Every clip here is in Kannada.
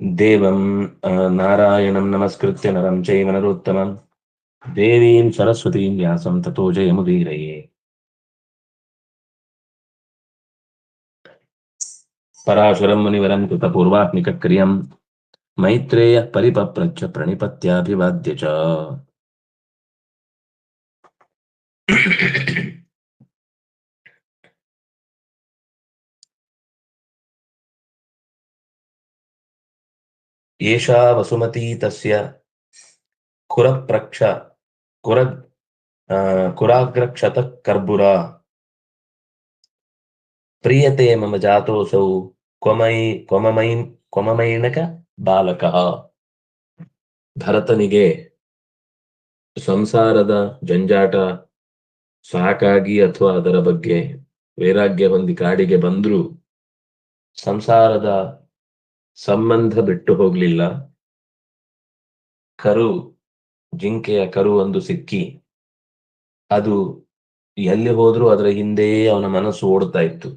దేవం నారాయణం నమస్కృత్య నరం చైవ దేవీం సరస్వతీం వ్యాసం తతో జయముదీరయే పరాశురం మునివరం కృత పూర్వాత్మిక క్రియం. మైత్రేయ పరిపప్రచ ప్రణిపత్యాభివాద్య చ. ಏಷಾ ವಸುಮತಿ ತಸ್ಯ ಕುರಪ್ರಕ್ಷ, ಕುರ ಕುರಾಗ್ರಕ್ಷತ ಕರ್ಬುರ. ಪ್ರಿಯತೆ ಮಮ ಜಾತೋಸೌ ಕೊಮೈ ಕೊಮಮೈ ಕೊಮಮೈನಕ ಬಾಲಕ. ಭರತನಿಗೆ ಸಂಸಾರದ ಜಂಜಾಟ ಸಾಕಾಗಿ ಅಥವಾ ಅದರ ಬಗ್ಗೆ ವೈರಾಗ್ಯ ಹೊಂದಿ ಕಾಡಿಗೆ ಬಂದ್ರು ಸಂಸಾರದ ಸಂಬಂಧ ಬಿಟ್ಟು ಹೋಗ್ಲಿಲ್ಲ. ಕರು, ಜಿಂಕೆಯ ಕರು ಒಂದು ಸಿಕ್ಕಿ. ಅದು ಎಲ್ಲಿ ಹೋದ್ರೂ ಅದರ ಹಿಂದೆಯೇ ಅವನ ಮನಸ್ಸು ಓಡ್ತಾ ಇತ್ತು.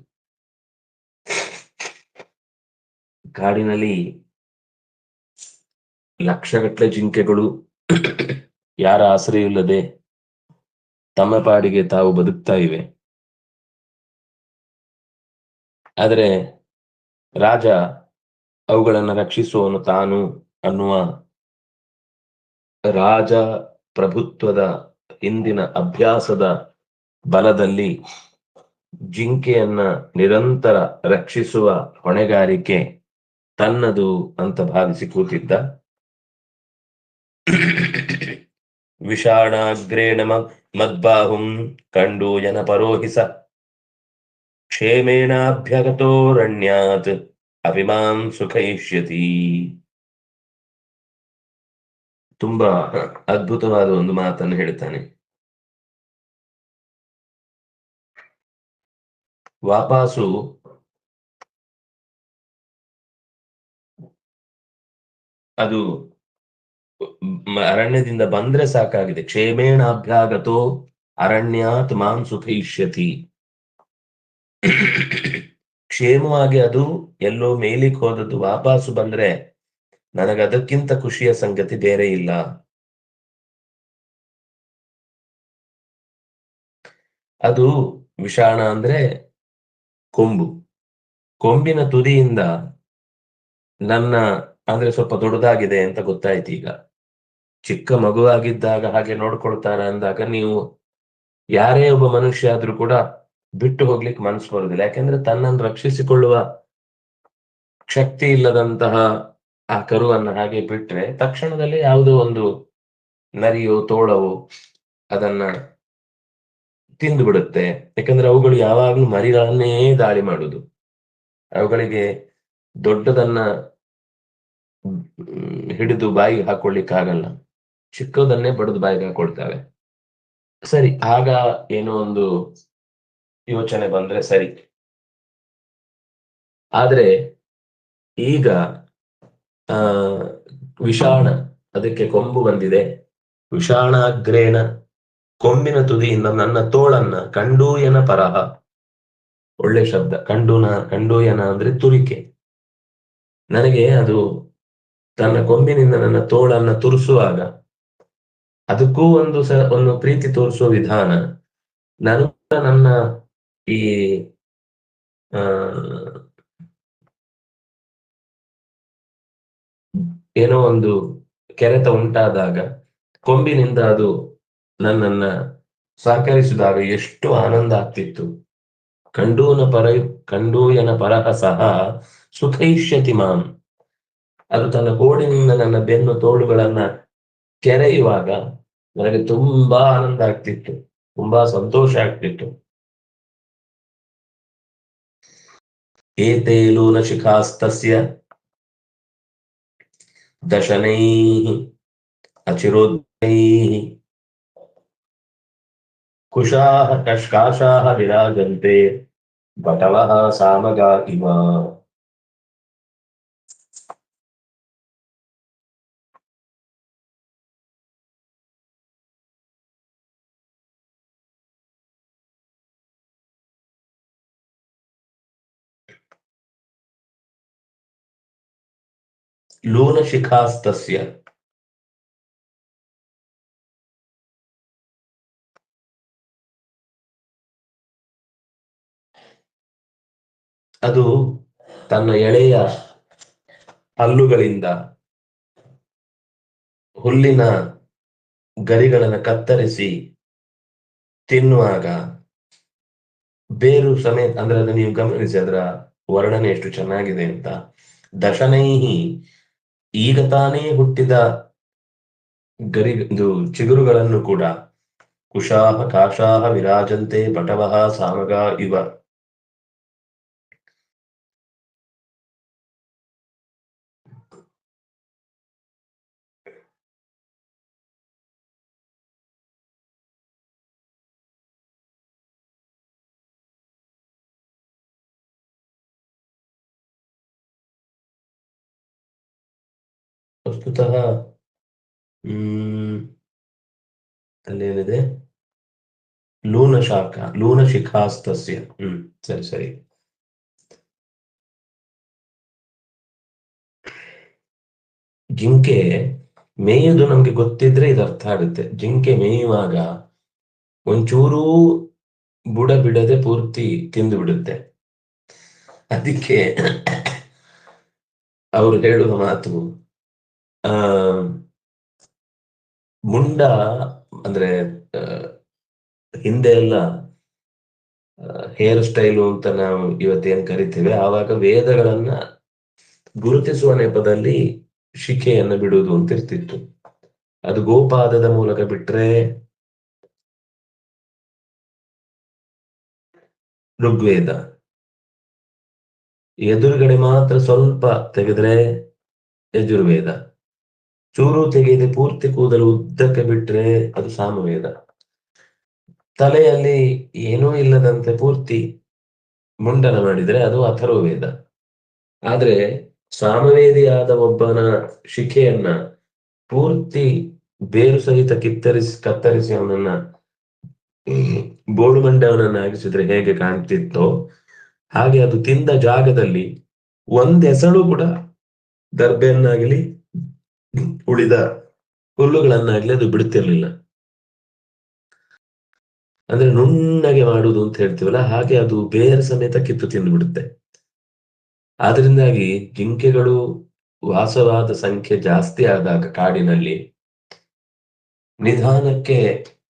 ಕಾಡಿನಲ್ಲಿ ಲಕ್ಷಗಟ್ಟಲೆ ಜಿಂಕೆಗಳು. ಯಾರ ಆಸರೆಯಿಲ್ಲದೆ ತಮ್ಮ ಪಾಡಿಗೆ ತಾವು ಬದುಕ್ತಾ ಇವೆ. ಆದರೆ ರಾಜ ಅವುಗಳನ್ನು ರಕ್ಷಿಸುವವನು ತಾನು ಅನ್ನುವ ರಾಜ ಪ್ರಭುತ್ವದ ಹಿಂದಿನ ಅಭ್ಯಾಸದ ಬಲದಲ್ಲಿ ಜಿಂಕೆಯನ್ನ ನಿರಂತರ ರಕ್ಷಿಸುವ ಹೊಣೆಗಾರಿಕೆ ತನ್ನದು ಅಂತ ಭಾವಿಸಿ ಕೂತಿದ್ದ. ವಿಷಾಣಾಗ್ರೇ ನಮ ಮದ್ಬಾಹುಂ ಕಂಡು ಜನ ಪರೋಹಿಸ ಕ್ಷೇಮೇಣಾಭ್ಯಗತೋರಣ್ಯಾತ್ ಅಭಿಮಾನ್ ಸುಖಯಿಷ್ಯತಿ ತುಂಬಾ ಅದ್ಭುತವಾದ ಒಂದು ಮಾತನ್ನು ಹೇಳ್ತಾನೆ. ವಾಪಾಸು ಅದು ಅರಣ್ಯದಿಂದ ಬಂದ್ರೆ ಸಾಕಾಗಿದೆ. ಕ್ಷೇಮೇಣಾಭ್ಯಾಗತೋ ಅರಣ್ಯಾತ್ ಮಾಂ ಸುಖಯಿಷ್ಯತಿ ಕ್ಷೇಮವಾಗಿ ಅದು ಎಲ್ಲೋ ಮೇಲಿಕ್ ಹೋದದ್ದು ವಾಪಸ್ಸು ಬಂದ್ರೆ ನನಗೆ ಅದಕ್ಕಿಂತ ಖುಷಿಯ ಸಂಗತಿ ಬೇರೆ ಇಲ್ಲ. ಅದು ವಿಷಾಣ ಅಂದ್ರೆ ಕೊಂಬು. ಕೊಂಬಿನ ತುದಿಯಿಂದ ನನ್ನ ಅಂದ್ರೆ ಸ್ವಲ್ಪ ದೊಡ್ಡದಾಗಿದೆ ಅಂತ ಗೊತ್ತಾಯ್ತು ಈಗ. ಚಿಕ್ಕ ಮಗುವಾಗಿದ್ದಾಗ ಹಾಗೆ ನೋಡ್ಕೊಳ್ತಾರ ಅಂದಾಗ ನೀವು ಯಾರೇ ಒಬ್ಬ ಮನುಷ್ಯ ಆದ್ರೂ ಕೂಡ ಬಿಟ್ಟು ಹೋಗ್ಲಿಕ್ಕೆ ಮನಸ್ಸು ಬರುದಿಲ್ಲ. ಯಾಕಂದ್ರೆ ತನ್ನನ್ನು ರಕ್ಷಿಸಿಕೊಳ್ಳುವ ಶಕ್ತಿ ಇಲ್ಲದಂತಹ ಆ ಕರುವನ್ನ ಹಾಗೆ ಬಿಟ್ರೆ ತಕ್ಷಣದಲ್ಲಿ ಯಾವುದೋ ಒಂದು ನರಿಯೋ, ತೋಳವೋ ಅದನ್ನ ತಿಂದು ಬಿಡುತ್ತೆ ಯಾಕಂದ್ರೆ ಅವುಗಳು ಯಾವಾಗ್ಲೂ ಮರಿಗಳನ್ನೇ ದಾಳಿ ಮಾಡುದು. ಅವುಗಳಿಗೆ ದೊಡ್ಡದನ್ನ ಹಿಡಿದು ಬಾಯಿಗೆ ಹಾಕೊಳ್ಳಿಕ್ಕಾಗಲ್ಲ. ಚಿಕ್ಕದನ್ನೇ ಬಡದು ಬಾಯಿಗೆ ಹಾಕೊಳ್ತವೆ. ಸರಿ, ಆಗ ಏನೋ ಒಂದು ಯೋಚನೆ ಬಂದ್ರೆ ಸರಿ. ಆದ್ರೆ ಈಗ, ಆ, ವಿಷಾಣ ಅದಕ್ಕೆ ಕೊಂಬು ಬಂದಿದೆ. ವಿಷಾಣಾಗ್ರೇಣ ಕೊಂಬಿನ ತುದಿಯಿಂದ ನನ್ನ ತೋಳನ್ನ ಕಂಡೂಯನ ಪರಹ. ಒಳ್ಳೆ ಶಬ್ದ. ಕಂಡೂನ, ಕಂಡೂಯನ ಅಂದ್ರೆ ತುರಿಕೆ. ನನಗೆ ಅದು ತನ್ನ ಕೊಂಬಿನಿಂದ ನನ್ನ ತೋಳನ್ನ ತುರಿಸುವಾಗ ಅದಕ್ಕೂ ಒಂದು ಸ, ಒಂದು ಪ್ರೀತಿ ತೋರಿಸುವ ವಿಧಾನ. ನನ್ನ ಈ uh, ಏನೋ ಒಂದು ಕೆರೆತ ಉಂಟಾದಾಗ ಕೊಂಬಿನಿಂದ ಅದು ನನ್ನನ್ನ ಸಹಕರಿಸಿದಾಗ ಎಷ್ಟು ಆನಂದ ಆಗ್ತಿತ್ತು. ಕಂಡೂನ ಪರ ಕಂಡೂಯನ ಪರಹ ಸಹ ಸುಖೈಷ್ಯತಿ ಮಾಂ. ಅದು ತನ್ನ ಗೋಡಿನಿಂದ ನನ್ನ ಬೆನ್ನು ತೋಳುಗಳನ್ನ ಕೆರೆಯುವಾಗ ನನಗೆ ತುಂಬಾ ಆನಂದ ಆಗ್ತಿತ್ತು ತುಂಬಾ ಸಂತೋಷ ಆಗ್ತಿತ್ತು. ಏತೆ ಲೂನ ಶಿಖಾಸ್ತಸ್ಯ ದಶನೈಃ ಅಚಿರೋದ್ಧೈಃ ಕುಶಾಹ ಕಷ್ಕಾಶಾಹ ವಿರಾಜಂತೆ ಬಟವಃ ಸಾಮಗಾ ಇವ ಲೂನಶಿಖಾಸ್ತಸ್ಯ. ಅದು ತನ್ನ ಎಳೆಯ ಹಲ್ಲುಗಳಿಂದ ಹುಲ್ಲಿನ ಗರಿಗಳನ್ನು ಕತ್ತರಿಸಿ ತಿನ್ನುವಾಗ ಬೇರು ಸಮೇತ, ಅಂದ್ರೆ ನೀವು ಗಮನಿಸಿ, ಅದರ ವರ್ಣನೆ ಎಷ್ಟು ಚೆನ್ನಾಗಿದೆ ಅಂತ. ದಶನೈಹಿ ಈಗ ತಾನೇ ಹುಟ್ಟಿದ ಗರಿ ಚಿಗುರುಗಳನ್ನು ಕೂಡ ಕುಶಾಹ ಕಾಶಾಹ ವಿರಾಜಂತೆ ಪಟವಹ ಸಾಮಗ ಇವ. ವಸ್ತುತಃ ಹ್ಮ್. ಅಲ್ಲೇನಿದೆ? ಲೂನ ಶಾಖ ಲೂನ ಶಿಖಾಸ್ತಸ್ಯ. ಹ್ಮ್ ಸರಿ ಸರಿ. ಜಿಂಕೆ ಮೇಯುವುದು ನಮ್ಗೆ ಗೊತ್ತಿದ್ರೆ ಇದು ಅರ್ಥ ಆಗುತ್ತೆ. ಜಿಂಕೆ ಮೇಯುವಾಗ ಒಂಚೂರೂ ಬುಡ ಬಿಡದೆ ಪೂರ್ತಿ ತಿಂದು ಬಿಡುತ್ತೆ. ಅದಕ್ಕೆ ಅವ್ರು ಹೇಳುವ ಮಾತು ಆ ಮುಂಡ ಅಂದ್ರೆ ಹಿಂದೆ ಎಲ್ಲ ಹೇರ್ ಸ್ಟೈಲು ಅಂತ ನಾವು ಇವತ್ತೇನ್ ಕರಿತೇವೆ, ಆವಾಗ ವೇದಗಳನ್ನ ಗುರುತಿಸುವ ನೆಪದಲ್ಲಿ ಶಿಖೆಯನ್ನು ಬಿಡುವುದು ಅಂತ ಇರ್ತಿತ್ತು. ಅದು ಗೋಪಾದದ ಮೂಲಕ ಬಿಟ್ರೆ ಋಗ್ವೇದ. ಎದುರುಗಡೆ ಮಾತ್ರ ಸ್ವಲ್ಪ ತೆಗೆದ್ರೆ ಯಜುರ್ವೇದ. ಚೂರು ತೆಗೆಯದೆ ಪೂರ್ತಿ ಕೂದಲು ಉದ್ದಕ್ಕೆ ಬಿಟ್ರೆ ಅದು ಸಾಮವೇದ. ತಲೆಯಲ್ಲಿ ಏನೂ ಇಲ್ಲದಂತೆ ಪೂರ್ತಿ ಮುಂಡನ ಮಾಡಿದ್ರೆ ಅದು ಅಥರ್ವವೇದ. ಆದ್ರೆ ಸಾಮವೇದಿಯಾದ ಒಬ್ಬನ ಶಿಖೆಯನ್ನ ಪೂರ್ತಿ ಬೇರು ಸಹಿತ ಕಿತ್ತರಿಸಿ, ಕತ್ತರಿಸಿ ಅವನನ್ನ ಬೋಳು ಮಂಡವನನ್ನಾಗಿಸಿದ್ರೆ ಹೇಗೆ ಕಾಣ್ತಿತ್ತೋ ಹಾಗೆ ಅದು ತಿಂದ ಜಾಗದಲ್ಲಿ ಒಂದೆಸಳು ಕೂಡ ದರ್ಬೆಯನ್ನಾಗಲಿ ಉಳಿದ ಹುಲ್ಲುಗಳನ್ನಾಗ್ಲಿ ಅದು ಬಿಡ್ತಿರ್ಲಿಲ್ಲ ಅಂದ್ರೆ ನುಣ್ಣಗೆ ಮಾಡುವುದು ಅಂತ ಹೇಳ್ತೀವಲ್ಲ, ಹಾಗೆ ಅದು ಬೇರೆ ಸಮೇತ ಕಿತ್ತು ತಿಂದು ಬಿಡುತ್ತೆ. ಆದ್ರಿಂದಾಗಿ ಜಿಂಕೆಗಳು ವಾಸವಾದ ಸಂಖ್ಯೆ ಜಾಸ್ತಿ ಆದಾಗ ಕಾಡಿನಲ್ಲಿ ನಿಧಾನಕ್ಕೆ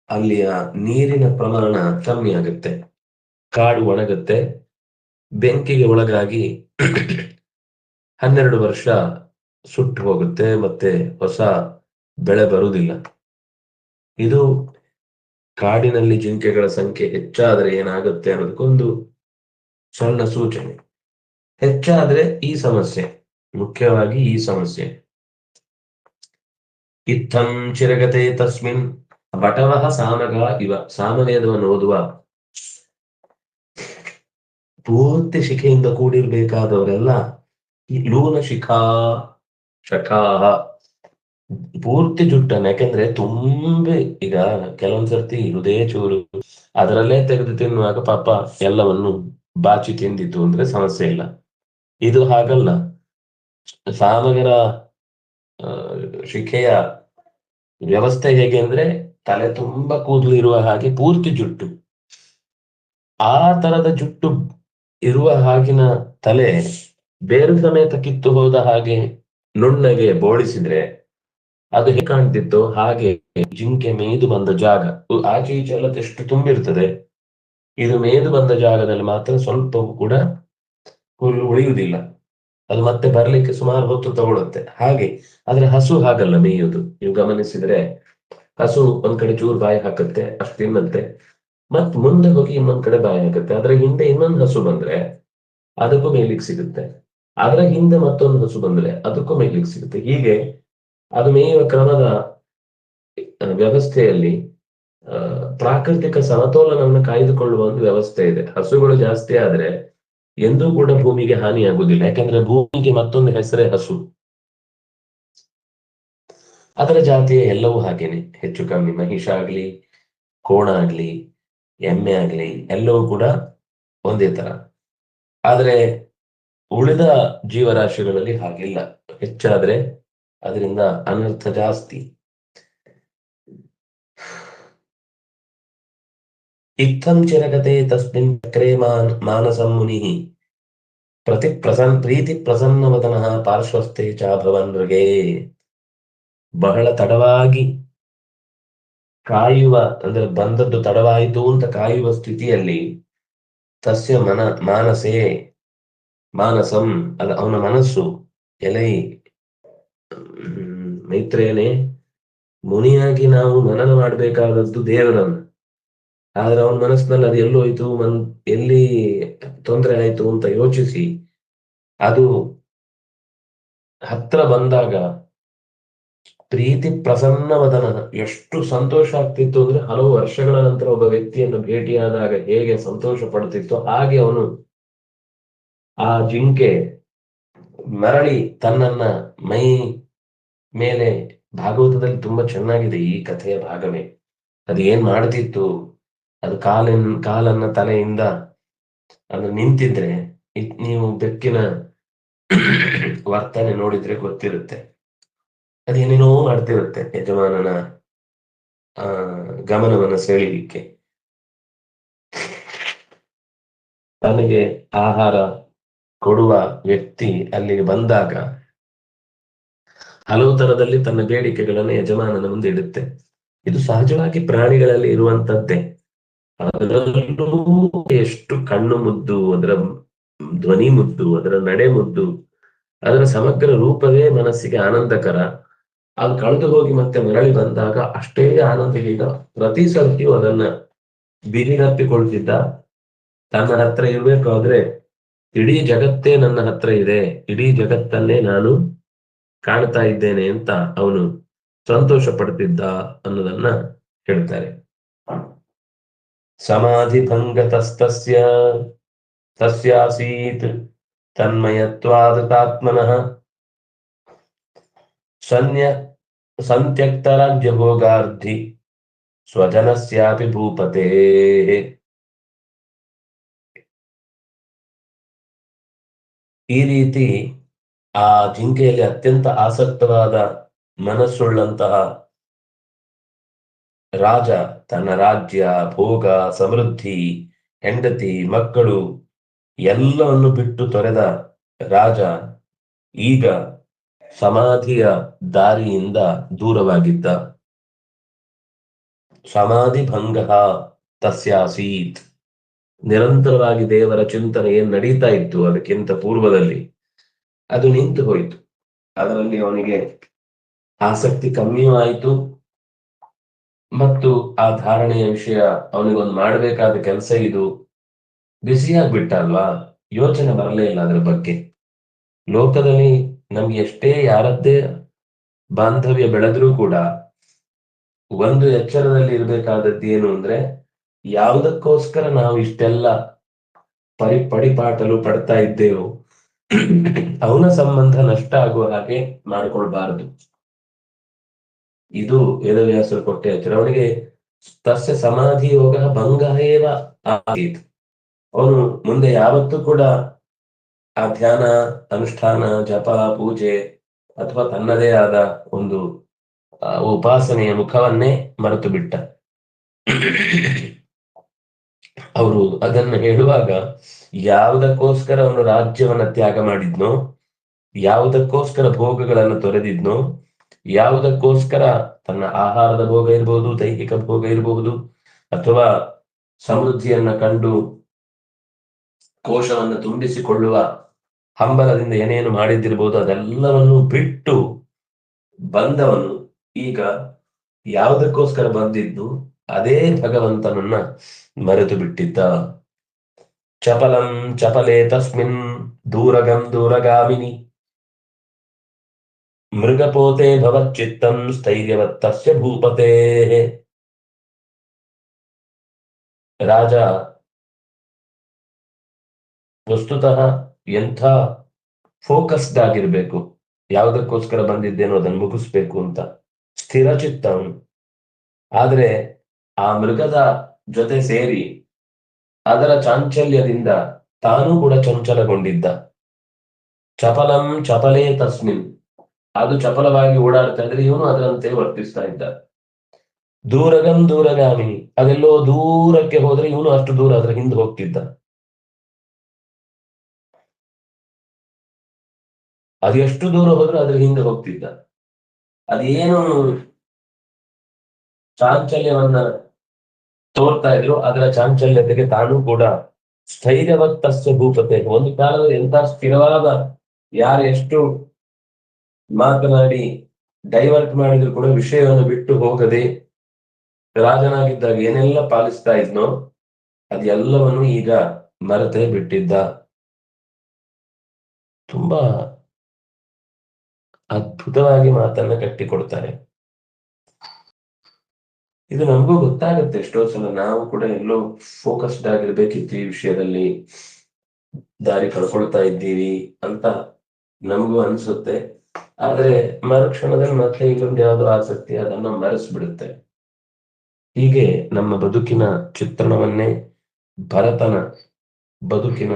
ಅಲ್ಲಿಯ ನೀರಿನ ಪ್ರಮಾಣ ಕಮ್ಮಿ ಆಗುತ್ತೆ. ಕಾಡು ಒಣಗುತ್ತೆ. ಬೆಂಕಿಗೆ ಒಳಗಾಗಿ ಹನ್ನೆರಡು ವರ್ಷ ಸುಟ್ಟು ಹೋಗುತ್ತೆ ಮತ್ತೆ ಹೊಸ ಬೆಳೆ ಬರುವುದಿಲ್ಲ. ಇದು ಕಾಡಿನಲ್ಲಿ ಜಿಂಕೆಗಳ ಸಂಖ್ಯೆ ಹೆಚ್ಚಾದರೆ ಏನಾಗುತ್ತೆ ಅನ್ನೋದಕ್ಕೊಂದು ಸಣ್ಣ ಸೂಚನೆ. ಹೆಚ್ಚಾದ್ರೆ ಈ ಸಮಸ್ಯೆ, ಮುಖ್ಯವಾಗಿ ಈ ಸಮಸ್ಯೆ. ಇತ್ತಂ ಚಿರಗತೆ ತಸ್ಮಿನ್ ಬಟವಹ ಸಾಮಗ ಇವ, ಸಾಮವೇದವನ್ನು ಓದುವ. ಪೂರ್ತಿ ಶಿಖೆಯಿಂದ ಕೂಡಿರ್ಬೇಕಾದವರೆಲ್ಲ ಲೂನ ಶಿಖಾ ಶಖಾಹ ಪೂರ್ತಿ ಜುಟ್ಟನ್ನು ಯಾಕೆಂದ್ರೆ ತುಂಬೆ, ಈಗ ಕೆಲವೊಂದ್ಸರ್ತಿ ಹೃದಯ ಚೂರು, ಅದರಲ್ಲೇ ತೆಗೆದು ತಿನ್ನುವಾಗ ಪಾಪ ಎಲ್ಲವನ್ನು ಬಾಚಿ ತಿಂದಿತ್ತು ಅಂದ್ರೆ ಸಮಸ್ಯೆ ಇಲ್ಲ. ಇದು ಹಾಗಲ್ಲ. ಸಾಮಗರ ಶಿಖೆಯ ವ್ಯವಸ್ಥೆ ಹೇಗೆ ಅಂದ್ರೆ ತಲೆ ತುಂಬಾ ಕೂದಲು ಇರುವ ಹಾಗೆ ಪೂರ್ತಿ ಜುಟ್ಟು. ಆ ತರದ ಜುಟ್ಟು ಇರುವ ಹಾಗಿನ ತಲೆ ಬೇರು ಸಮೇತ ಕಿತ್ತು ಹೋದ ಹಾಗೆ ನುಣ್ಣಗೆ ಬೋಳಿಸಿದ್ರೆ ಅದು ಹೇಗೆ ಕಾಣ್ತಿತ್ತು ಹಾಗೆ ಜಿಂಕೆ ಮೇಯ್ದು ಬಂದ ಜಾಗ. ಆಚೆ ಈಚೆ ಎಲ್ಲ ಎಷ್ಟು ತುಂಬಿರ್ತದೆ, ಇದು ಮೇಯ್ದು ಬಂದ ಜಾಗದಲ್ಲಿ ಮಾತ್ರ ಸ್ವಲ್ಪ ಕೂಡ ಹುಲ್ಲು ಉಳಿಯುವುದಿಲ್ಲ. ಅದು ಮತ್ತೆ ಬರ್ಲಿಕ್ಕೆ ಸುಮಾರು ಹೊತ್ತು ತಗೊಳುತ್ತೆ. ಹಾಗೆ ಆದ್ರೆ ಹಸು ಹಾಗಲ್ಲ ಮೇಯೋದು ನೀವು ಗಮನಿಸಿದ್ರೆ ಹಸು ಒಂದ್ ಕಡೆ ಚೂರು ಬಾಯಿ ಹಾಕುತ್ತೆ, ಅಷ್ಟು ತಿನ್ನತ್ತೆ. ಮತ್ ಮುಂದೆ ಹೋಗಿ ಇನ್ನೊಂದ್ ಕಡೆ ಬಾಯಿ ಹಾಕುತ್ತೆ. ಅದ್ರ ಹಿಂದೆ ಇನ್ನೊಂದು ಹಸು ಬಂದ್ರೆ ಅದಕ್ಕೂ ಮೇಯ್ಲಿಕ್ಕೆ ಸಿಗುತ್ತೆ. ಅದರ ಹಿಂದೆ ಮತ್ತೊಂದು ಹಸು ಬಂದರೆ ಅದಕ್ಕೂ ಮೇಯ್ಲಿಕ್ಕೆ ಸಿಗುತ್ತೆ. ಹೀಗೆ ಅದು ಮೇಯುವ ಕ್ರಮದ ವ್ಯವಸ್ಥೆಯಲ್ಲಿ ಪ್ರಾಕೃತಿಕ ಸಮತೋಲನವನ್ನು ಕಾಯ್ದುಕೊಳ್ಳುವ ಒಂದು ವ್ಯವಸ್ಥೆ ಇದೆ. ಹಸುಗಳು ಜಾಸ್ತಿ ಆದ್ರೆ ಎಂದೂ ಕೂಡ ಭೂಮಿಗೆ ಹಾನಿಯಾಗುವುದಿಲ್ಲ. ಯಾಕಂದ್ರೆ ಭೂಮಿಗೆ ಮತ್ತೊಂದು ಹೆಸರೇ ಹಸು. ಅದರ ಜಾತಿಯ ಎಲ್ಲವೂ ಹಾಗೇನೆ. ಹೆಚ್ಚು ಕಮ್ಮಿ ಮಹಿಷ ಆಗ್ಲಿ, ಕೋಣ ಆಗ್ಲಿ, ಎಮ್ಮೆ ಆಗ್ಲಿ, ಎಲ್ಲವೂ ಕೂಡ ಒಂದೇ ತರ. ಆದ್ರೆ ಉಳಿದ ಜೀವರಾಶಿಗಳಲ್ಲಿ ಹಾಗಿಲ್ಲ. ಹೆಚ್ಚಾದ್ರೆ ಅದರಿಂದ ಅನರ್ಥ ಜಾಸ್ತಿ. ಇತ್ತಂ ಚಿರಗತೆ ತಸ್ಮಿನ್ ಚಕ್ರೆ ಮಾನ್ ಮಾನಸಂ ಮುನಿ. ಪ್ರತಿ ಪ್ರಸನ್ ಪ್ರೀತಿ ಪ್ರಸನ್ನವದನಃ ಪಾರ್ಶ್ವಸ್ಥೆ ಚಾಭವನ್ ಮೃಗೇ. ಬಹಳ ತಡವಾಗಿ ಕಾಯುವ, ಅಂದ್ರೆ ಬಂದದ್ದು ತಡವಾಯಿತು ಅಂತ ಕಾಯುವ ಸ್ಥಿತಿಯಲ್ಲಿ ತಸ್ಯ ಮನ ಮಾನಸೇ ಮಾನಸಂ ಅಲ್ಲ ಅವನ ಮನಸ್ಸು, ಎಲೈ ಮೈತ್ರೇನೆ ಮುನಿಯಾಗಿ ನಾವು ಮನನ ಮಾಡಬೇಕಾದದ್ದು ದೇವರನ್ನ. ಆದ್ರೆ ಅವನ ಮನಸ್ಸಿನಲ್ಲಿ ಅದು ಎಲ್ಲೋಯ್ತು ಮನ್, ಎಲ್ಲಿ ತೊಂದರೆ ಆಯ್ತು ಅಂತ ಯೋಚಿಸಿ, ಅದು ಹತ್ರ ಬಂದಾಗ ಪ್ರೀತಿ ಪ್ರಸನ್ನವದನ, ಎಷ್ಟು ಸಂತೋಷ ಆಗ್ತಿತ್ತು ಅಂದ್ರೆ ಹಲವು ವರ್ಷಗಳ ನಂತರ ಒಬ್ಬ ವ್ಯಕ್ತಿಯನ್ನು ಭೇಟಿಯಾದಾಗ ಹೇಗೆ ಸಂತೋಷ ಪಡ್ತಿತ್ತು ಹಾಗೆ ಅವನು ಆ ಜಿಂಕೆ ಮರಳಿ ತನ್ನನ್ನ ಮೈ ಮೇಲೆ ಭಾಗವತದಲ್ಲಿ ತುಂಬಾ ಚೆನ್ನಾಗಿದೆ ಈ ಕಥೆಯ ಭಾಗವೇ. ಅದು ಏನ್ ಮಾಡ್ತಿತ್ತು? ಅದು ಕಾಲಿನ, ಕಾಲನ್ನ ತಲೆಯಿಂದ ಅದು ನಿಂತಿದ್ರೆ ನೀವು ಬೆಕ್ಕಿನ ವರ್ತನೆ ನೋಡಿದ್ರೆ ಗೊತ್ತಿರುತ್ತೆ. ಅದೇನೇನೋ ಮಾಡ್ತಿರುತ್ತೆ ಯಜಮಾನನ, ಆ, ಗಮನವನ್ನ ಸೆಳೀಲಿಕ್ಕೆ. ತನಗೆ ಆಹಾರ ಕೊಡುವ ವ್ಯಕ್ತಿ ಅಲ್ಲಿಗೆ ಬಂದಾಗ ಹಲವು ತರದಲ್ಲಿ ತನ್ನ ಬೇಡಿಕೆಗಳನ್ನು ಯಜಮಾನನ ಮುಂದೆ ಇಡುತ್ತೆ. ಇದು ಸಹಜವಾಗಿ ಪ್ರಾಣಿಗಳಲ್ಲಿ ಇರುವಂತದ್ದೇ. ಅದರಲ್ಲೂ ಎಷ್ಟು ಕಣ್ಣು ಮುದ್ದು, ಅದರ ಧ್ವನಿ ಮುದ್ದು, ಅದರ ನಡೆ ಮುದ್ದು, ಅದರ ಸಮಗ್ರ ರೂಪವೇ ಮನಸ್ಸಿಗೆ ಆನಂದಕರ. ಅದು ಕಳೆದು ಹೋಗಿ ಮತ್ತೆ ಮರಳಿ ಬಂದಾಗ ಅಷ್ಟೇ ಆನಂದ ಈಗ ಪ್ರತಿ ಸರ್ತಿಯೂ ಅದನ್ನ ಬಿರಿಗಪ್ಪಿಕೊಳ್ತಿದ್ದ. ತನ್ನ ಹತ್ರ ಇರ್ಬೇಕಾದ್ರೆ ಇಡೀ ಜಗತ್ತೇ ನನ್ನ ಹತ್ರ ಇದೆ. ಇಡೀ ಜಗತ್ತನ್ನೇ ನಾನು ಕಾಣ್ತಾ ಇದ್ದೇನೆ ಅಂತ ಅವನು ಸಂತೋಷ ಪಡ್ತಿದ್ದ ಅನ್ನೋದನ್ನ ಹೇಳ್ತಾರೆ. ಸಮಾಧಿ ಭಂಗತಸ್ತಸ್ಯ ತಸ್ಯಾಸೀತ್, ತನ್ಮಯತ್ವಾದತಾತ್ಮನಃ. ಸನ್ಯ ಸಂತ್ಯಕ್ತರ ಭೋಗಾರ್ಧಿ ಸ್ವಜನಸ್ಯಾಪಿ ಭೂಪತೆ. ಈ ರೀತಿ ಆ ಜಿಂಕೆಯಲ್ಲಿ ಅತ್ಯಂತ ಆಸಕ್ತವಾದ ಮನಸ್ಸುಳ್ಳಂತಹ ರಾಜ, ತನ್ನ ರಾಜ್ಯ, ಭೋಗ, ಸಮೃದ್ಧಿ, ಹೆಂಡತಿ, ಮಕ್ಕಳು ಎಲ್ಲವನ್ನು ಬಿಟ್ಟು ತೊರೆದ ರಾಜ ಈಗ ಸಮಾಧಿಯ ದಾರಿಯಿಂದ ದೂರವಾಗಿದ್ದ. ಸಮಾಧಿ ಭಂಗ ತಸ್ಯಾಸೀತ್. ನಿರಂತರವಾಗಿ ದೇವರ ಚಿಂತನೆ ಏನ್ ನಡೀತಾ ಇತ್ತು ಅದಕ್ಕಿಂತ ಪೂರ್ವದಲ್ಲಿ. ಅದು ನಿಂತು ಹೋಯಿತು. ಅದರಲ್ಲಿ ಅವನಿಗೆ ಆಸಕ್ತಿ ಕಮ್ಮಿಯೂ ಆಯಿತು ಮತ್ತು ಆ ಧಾರಣೆಯ ವಿಷಯ ಅವನಿಗೊಂದು ಮಾಡಬೇಕಾದ ಕೆಲಸ ಇದು. ಬಿಸಿಯಾಗ್ಬಿಟ್ಟ ಅಲ್ವಾ ಯೋಚನೆ ಬರಲೇ ಇಲ್ಲ ಅದ್ರ ಬಗ್ಗೆ. ಲೋಕದಲ್ಲಿ ನಮ್ಗೆ ಎಷ್ಟೇ ಯಾರದ್ದೇ ಬಾಂಧವ್ಯ ಬೆಳೆದ್ರೂ ಕೂಡ ಒಂದು ಎಚ್ಚರದಲ್ಲಿ ಇರಬೇಕಾದದ್ದು ಏನು ಅಂದ್ರೆ ಯಾವುದಕ್ಕೋಸ್ಕರ ನಾವು ಇಷ್ಟೆಲ್ಲ ಪರಿ, ಪಡಿಪಾಟಲು ಪಡ್ತಾ ಇದ್ದೇವೋ, ಅವನ ಸಂಬಂಧ ನಷ್ಟ ಆಗುವ ಹಾಗೆ ಮಾಡಿಕೊಳ್ಬಾರದು. ಇದು ವೇದವ್ಯಾಸರು ಕೊಟ್ಟೆ ಎಚ್ಚರ. ಅವನಿಗೆ ತಸ್ಯ ಸಮಾಧಿ ಯೋಗ ಭಂಗ ಏವ ಅವನು ಮುಂದೆ ಯಾವತ್ತೂ ಕೂಡ ಆ ಧ್ಯಾನ, ಅನುಷ್ಠಾನ, ಜಪ, ಪೂಜೆ ಅಥವಾ ತನ್ನದೇ ಆದ ಒಂದು ಉಪಾಸನೆಯ ಮುಖವನ್ನೇ ಮರೆತು ಬಿಟ್ಟ ಅವರು ಅದನ್ನ ಹೇಳುವಾಗ, ಯಾವುದಕ್ಕೋಸ್ಕರ ಅವನು ರಾಜ್ಯವನ್ನ ತ್ಯಾಗ ಮಾಡಿದ್ನೋ, ಯಾವುದಕ್ಕೋಸ್ಕರ ಭೋಗಗಳನ್ನು ತೊರೆದಿದ್ನೋ, ಯಾವುದಕ್ಕೋಸ್ಕರ ತನ್ನ ಆಹಾರದ ಭೋಗ ಇರಬಹುದು ದೈಹಿಕ ಭೋಗ ಇರಬಹುದು ಅಥವಾ ಸಮೃದ್ಧಿಯನ್ನ ಕಂಡು ಕೋಶವನ್ನು ತುಂಬಿಸಿಕೊಳ್ಳುವ ಹಂಬಲದಿಂದ ಏನೇನು ಮಾಡಿದ್ದಿರಬಹುದು ಅದೆಲ್ಲವನ್ನು ಬಿಟ್ಟು ಬಂದವನು ಈಗ ಯಾವುದಕ್ಕೋಸ್ಕರ ಬಂದಿದ್ದು ಅದೇ ಭಗವಂತನನ್ನ ಮರೆತು ಬಿಟ್ಟಿದ್ದ. ಚಪಲಂ ಚಪಲೆ ತಸ್ಮಿನ್ ದೂರಗಂ ದೂರಗಾಮಿನಿ. ಮೃಗಪೋತೆ ಭವಚ್ಚಿತ್ತಂ ಸ್ಥೈರ್ಯವತ್ತಸ್ಯ ಭೂಪತೆ. ರಾಜ, ವಸ್ತುತಃ ಎಂಥ ಫೋಕಸ್ಡ್ ಆಗಿರ್ಬೇಕು, ಯಾವುದಕ್ಕೋಸ್ಕರ ಬಂದಿದ್ದೇನೋ ಅದನ್ನು ಮುಗಿಸ್ಬೇಕು ಅಂತ. ಸ್ಥಿರ ಚಿತ್ತ. ಅವನು ಆದ್ರೆ ಆ ಮೃಗದ ಜೊತೆ ಸೇರಿ ಅದರ ಚಾಂಚಲ್ಯದಿಂದ ತಾನೂ ಕೂಡ ಚಂಚಲಗೊಂಡಿದ್ದ. ಚಪಲಂ ಚಪಲೇ ತಸ್ಮಿನ್. ಅದು ಚಪಲವಾಗಿ ಓಡಾಡ್ತಾ ಇದ್ರೆ ಇವನು ಅದರಂತೆ ವರ್ತಿಸ್ತಾ ಇದ್ದ. ದೂರಗಂ ದೂರಗಾಮಿನಿ ಅದೆಲ್ಲೋ ದೂರಕ್ಕೆ ಹೋದ್ರೆ ಇವನು ಅಷ್ಟು ದೂರ ಅದರ ಹಿಂದೆ ಹೋಗ್ತಿದ್ದ. ಅದು ಎಷ್ಟು ದೂರ ಹೋದ್ರೆ ಅದ್ರ ಹಿಂದೆ ಹೋಗ್ತಿದ್ದ. ಅದೇನು ಚಾಂಚಲ್ಯವನ್ನ ತೋರ್ತಾ ಇದ್ರು, ಅದರ ಚಾಂಚಲ್ಯತೆಗೆ ತಾನು ಕೂಡ ಸ್ಥೈರ್ಯವತ್ತಸ್ಯ ಭೂಪತೆ. ಒಂದು ಕಾಲದಲ್ಲಿ ಎಂತ ಸ್ಥಿರವಾದ, ಯಾರು ಎಷ್ಟು ಮಾತನಾಡಿ ಡೈವರ್ಟ್ ಮಾಡಿದ್ರು ಕೂಡ ವಿಷಯವನ್ನು ಬಿಟ್ಟು ಹೋಗದೆ ರಾಜನಾಗಿದ್ದಾಗ ಏನೆಲ್ಲ ಪಾಲಿಸ್ತಾ ಇದ್ನೋ, ಅದೆಲ್ಲವನ್ನು ಈಗ ಮರೆತೇ ಬಿಟ್ಟಿದ್ದ. ತುಂಬಾ ಅದ್ಭುತವಾಗಿ ಮಾತನ್ನ ಕಟ್ಟಿಕೊಡ್ತಾರೆ. ಇದು ನಮಗೂ ಗೊತ್ತಾಗುತ್ತೆ. ಎಷ್ಟೋ ಸಲ ನಾವು ಕೂಡ ಎಲ್ಲೋ ಫೋಕಸ್ಡ್ ಆಗಿರ್ಬೇಕಿತ್ತು ಈ ವಿಷಯದಲ್ಲಿ. ದಾರಿ ಕಳ್ಕೊಳ್ತಾ ಇದ್ದೀವಿ ಅಂತ ನಮಗೂ ಅನ್ಸುತ್ತೆ. ಆದ್ರೆ ಮರುಕ್ಷಣದಲ್ಲಿ ಮತ್ತೆ ಇನ್ನೊಂದು ಯಾವುದೋ ಆಸಕ್ತಿ ಅದನ್ನ ಮರೆಸ್ಬಿಡುತ್ತೆ. ಹೀಗೆ ನಮ್ಮ ಬದುಕಿನ ಚಿತ್ರಣವನ್ನೇ ಭರತನ ಬದುಕಿನ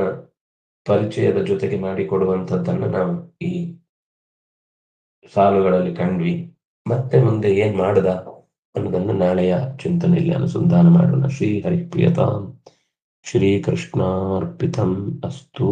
ಪರಿಚಯದ ಜೊತೆಗೆ ಮಾಡಿಕೊಡುವಂಥದ್ದನ್ನ ನಾವು ಈ ಸಾಲುಗಳಲ್ಲಿ ಕಂಡ್ವಿ. ಮತ್ತೆ ಮುಂದೆ ಏನ್ ಮಾಡದ? ಅನ್ನೋದನ್ನು ನಾಳೆಯ ಚಿಂತನೆಯಲ್ಲಿ ಅನುಸಂಧಾನ ಮಾಡೋಣ. ಶ್ರೀ ಹರಿಪ್ರಿಯತಾಂ. ಶ್ರೀಕೃಷ್ಣಾರ್ಪಿತಂ ಅಸ್ತು.